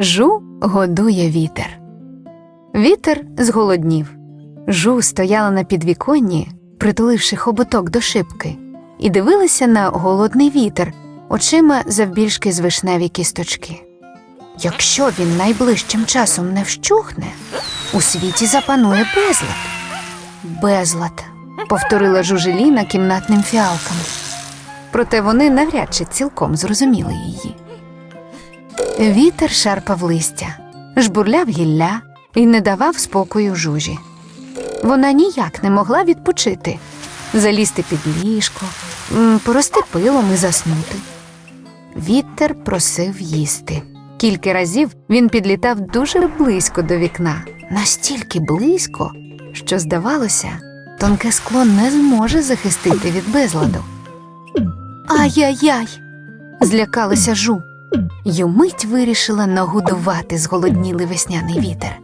Жу годує вітер. Вітер зголоднів. Жу стояла на підвіконні, притуливши хоботок до шибки, і дивилася на голодний вітер, очима завбільшки з вишневі кісточки. Якщо він найближчим часом не вщухне, у світі запанує безлад. Безлад, повторила жужеліна кімнатним фіалкам. Проте вони навряд чи цілком зрозуміли її. Вітер шарпав листя, жбурляв гілля і не давав спокою жужі. Вона ніяк не могла відпочити, залізти під ліжко, порости пилом і заснути. Вітер просив їсти. Кілька разів він підлітав дуже близько до вікна, настільки близько, що, здавалося, тонке скло не зможе захистити від безладу. Ай-яй-яй! злякалася жу. Й мить вирішила нагодувати зголоднілий весняний вітер.